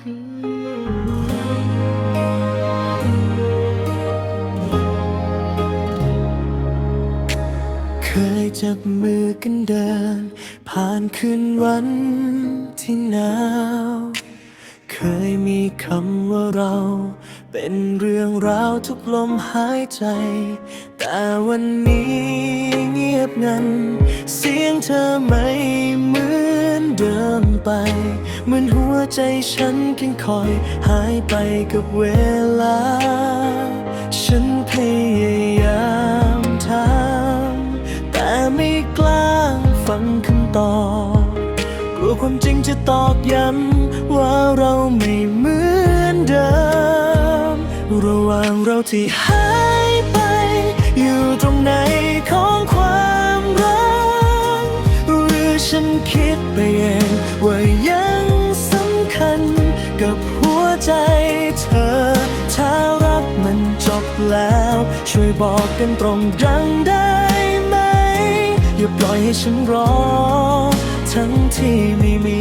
เคยจับมือกันเดิน ผ่านคืนวันที่หนาว เคยมีคำว่าเรา เป็นเรื่องราวทุกลมหายใจ แต่วันนี้เงียบงัน เสียงเธอไม่เหมือนเดิมไป เหมือนหัวใจฉันแค่คอยหายไปกับเวลา ฉันพยายามถามแต่ไม่กล้าฟังคำตอบกลัวความจริงจะตอกย้ำว่าเราไม่เหมือนเดิม ระหว่างเราที่หายไป อยู่ตรงไหนของความรัก หรือฉันคิดไปเองว่ายัง กับหัวใจเธอ ถ้ารักมันจบแล้ว ช่วยบอกกันตรงดังได้ไหม อย่าปล่อยให้ฉันรอ ทั้งที่ไม่มี